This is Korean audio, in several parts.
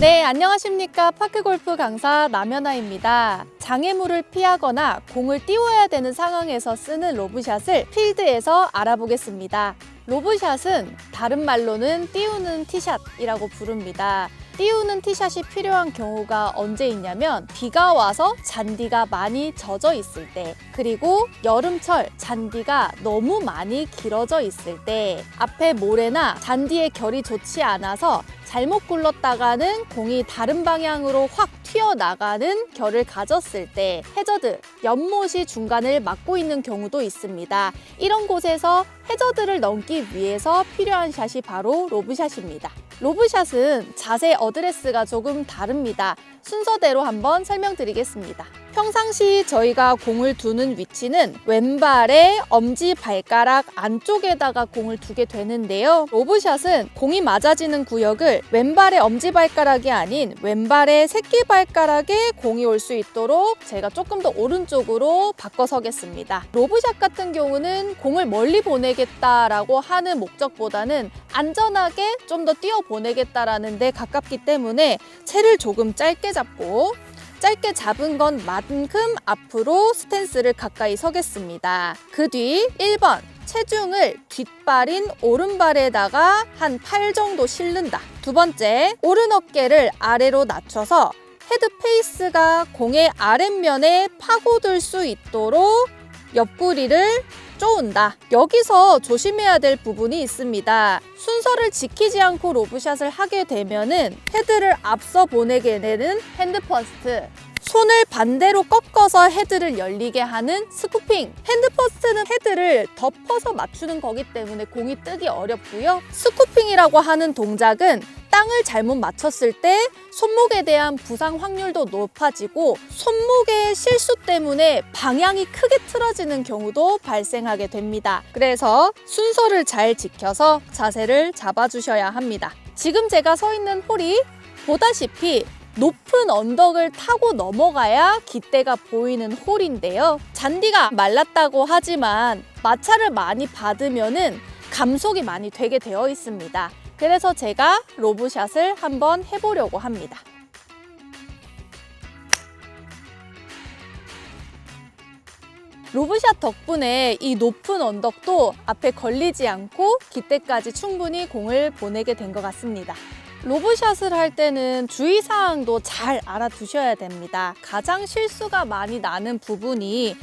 네, 안녕하십니까. 파크골프 강사 남연아입니다. 장애물을 피하거나 공을 띄워야 되는 상황에서 쓰는 로브샷을 필드에서 알아보겠습니다. 로브샷은 다른 말로는 띄우는 티샷이라고 부릅니다. 띄우는 티샷이 필요한 경우가 언제 있냐면 비가 와서 잔디가 많이 젖어 있을 때 그리고 여름철 잔디가 너무 많이 길어져 있을 때 앞에 모래나 잔디의 결이 좋지 않아서 잘못 굴렀다가는 공이 다른 방향으로 확 튀어나가는 결을 가졌을 때 해저드, 연못이 중간을 막고 있는 경우도 있습니다. 이런 곳에서 해저드를 넘기 위해서 필요한 샷이 바로 로브샷입니다. 로브샷은 자세 어드레스가 조금 다릅니다. 순서대로 한번 설명드리겠습니다. 평상시 저희가 공을 두는 위치는 왼발의 엄지 발가락 안쪽에다가 공을 두게 되는데요. 로브샷은 공이 맞아지는 구역을 왼발의 엄지 발가락이 아닌 왼발의 새끼 발가락에 공이 올 수 있도록 제가 조금 더 오른쪽으로 바꿔 서겠습니다. 로브샷 같은 경우는 공을 멀리 보내겠다라고 하는 목적보다는 안전하게 좀 더 뛰어 보내겠다라는 데 가깝기 때문에 채를 조금 짧게 잡고 짧게 잡은 것만큼 앞으로 스탠스를 가까이 서겠습니다. 그 뒤 1번 체중을 뒷발인 오른발에다가 한 8 정도 실른다. 두 번째, 오른 어깨를 아래로 낮춰서 헤드 페이스가 공의 아랫면에 파고들 수 있도록 옆구리를 쪼은다. 여기서 조심해야 될 부분이 있습니다. 순서를 지키지 않고 로브샷을 하게 되면은 헤드를 앞서 보내게 되는 핸드 퍼스트. 손을 반대로 꺾어서 헤드를 열리게 하는 스쿠핑. 핸드 퍼스트는 헤드를 덮어서 맞추는 거기 때문에 공이 뜨기 어렵고요. 스쿠핑이라고 하는 동작은 땅을 잘못 맞췄을 때 손목에 대한 부상 확률도 높아지고 손목의 실수 때문에 방향이 크게 틀어지는 경우도 발생하게 됩니다. 그래서 순서를 잘 지켜서 자세를 잡아주셔야 합니다. 지금 제가 서 있는 홀이 보다시피 높은 언덕을 타고 넘어가야 깃대가 보이는 홀인데요. 잔디가 말랐다고 하지만 마찰을 많이 받으면은 감속이 많이 되게 되어 있습니다. 그래서 제가 로브샷을 한번 해보려고 합니다. 로브샷 덕분에 이 높은 언덕도 앞에 걸리지 않고 깃대까지 충분히 공을 보내게 된 것 같습니다. 로브샷을 할 때는 주의사항도 잘 알아두셔야 됩니다. 가장 실수가 많이 나는 부분이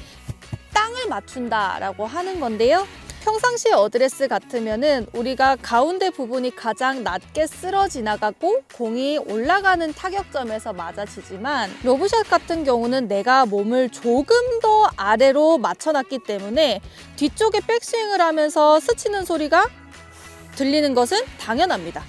땅을 맞춘다라고 하는 건데요. 평상시 어드레스 같으면은 우리가 가운데 부분이 가장 낮게 쓸어 지나가고 공이 올라가는 타격점에서 맞아지지만 로브샷 같은 경우는 내가 몸을 조금 더 아래로 맞춰놨기 때문에 뒤쪽에 백스윙을 하면서 스치는 소리가 들리는 것은 당연합니다.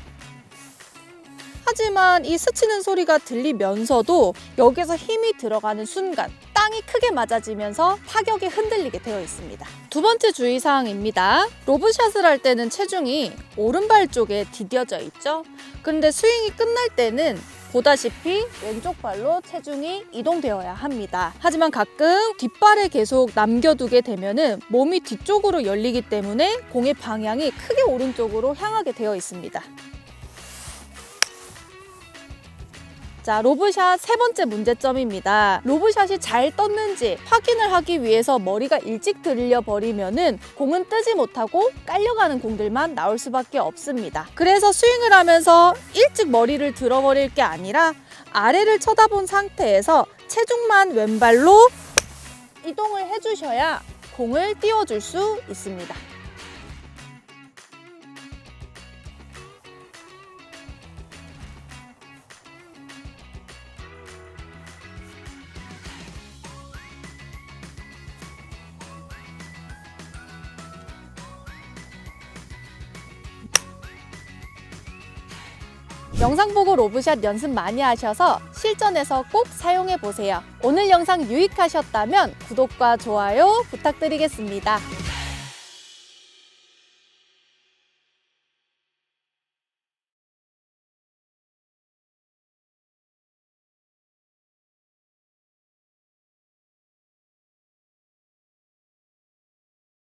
하지만 이 스치는 소리가 들리면서도 여기서 힘이 들어가는 순간 땅이 크게 맞아지면서 타격이 흔들리게 되어 있습니다. 두 번째 주의사항입니다. 로브샷을 할 때는 체중이 오른발 쪽에 디뎌져 있죠. 그런데 스윙이 끝날 때는 보다시피 왼쪽 발로 체중이 이동되어야 합니다. 하지만 가끔 뒷발에 계속 남겨두게 되면은 몸이 뒤쪽으로 열리기 때문에 공의 방향이 크게 오른쪽으로 향하게 되어 있습니다. 자, 로브샷 세 번째 문제점입니다. 로브샷이 잘 떴는지 확인을 하기 위해서 머리가 일찍 들려 버리면은 공은 뜨지 못하고 깔려가는 공들만 나올 수밖에 없습니다. 그래서 스윙을 하면서 일찍 머리를 들어버릴 게 아니라 아래를 쳐다본 상태에서 체중만 왼발로 이동을 해주셔야 공을 띄워줄 수 있습니다. 영상 보고 로브샷 연습 많이 하셔서 실전에서 꼭 사용해 보세요. 오늘 영상 유익하셨다면 구독과 좋아요 부탁드리겠습니다.